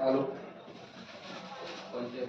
Alô? Pode ser.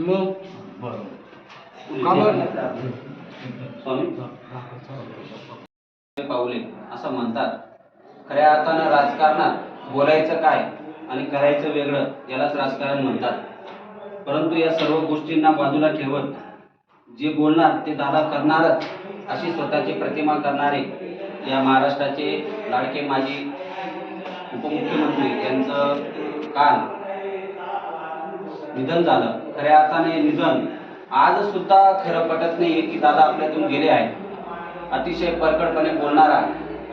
मग? स्वामी? पाऊले असं म्हणतात. खऱ्या अर्थानं राजकारणात बोलायचं काय आणि करायचं वेगळं यालाच राजकारण म्हणतात. परंतु या सर्व गोष्टींना बाजूला ठेवत जे बोलणार ते दादा करणारच अशी स्वतःची प्रतिमा करणारे या महाराष्ट्राचे लाडके माजी उपमुख्यमंत्री यांचं काल निधन झालं. खऱ्या अर्थाने निधन. आज सुद्धा खरं पटत नाही की दादा आपल्यातून गेले आहे अतिशय परकडपणे बोलणारा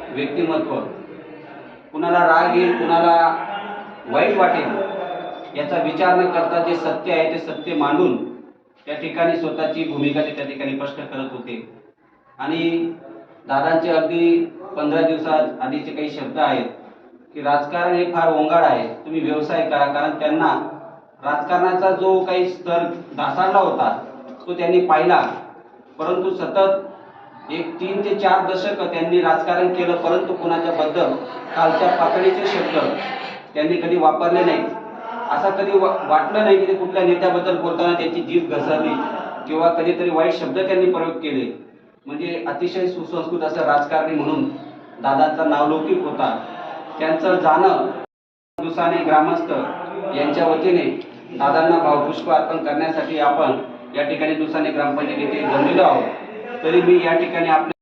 व्यक्तिमत्व. कुणाला राग येईल कुणाला वाईट वाटेल याचा विचार न करता जे सत्य आहे ते सत्य मांडून त्या ठिकाणी स्वतःची भूमिका ते त्या ठिकाणी स्पष्ट करत होते. आणि दादांचे अगदी पंधरा दिवसात आधीचे काही शब्द आहेत की राजकारण हे फार ओंगाड आहे. तुम्ही व्यवसाय करा कारण त्यांना राजकारणाचा जो काही स्तर ढासाळला होता तो त्यांनी पाहिला. परंतु सतत एक तीन ते चार दशक त्यांनी राजकारण केलं परंतु कुणाच्या बद्दल कालच्या पातळीचे शब्द त्यांनी कधी वापरले नाही असा कधी वा- वाटलं नाही की ते कुठल्या नेत्याबद्दल बोलताना त्याची जीभ घसरली किंवा कधीतरी वाईट शब्द त्यांनी प्रयोग केले. म्हणजे अतिशय सुसंस्कृत असं राजकारणी म्हणून दादांचा नावलौकिक होता. त्यांचं जाणं दुसाने ग्रामस्थ यांच्या वतीने दादांना भावपुष्प अर्पण करण्यासाठी आपण या ठिकाणी दुसाने ग्रामपंचायत येथे जमलेलो आहोत. तरी मी या ठिकाणी आपल्या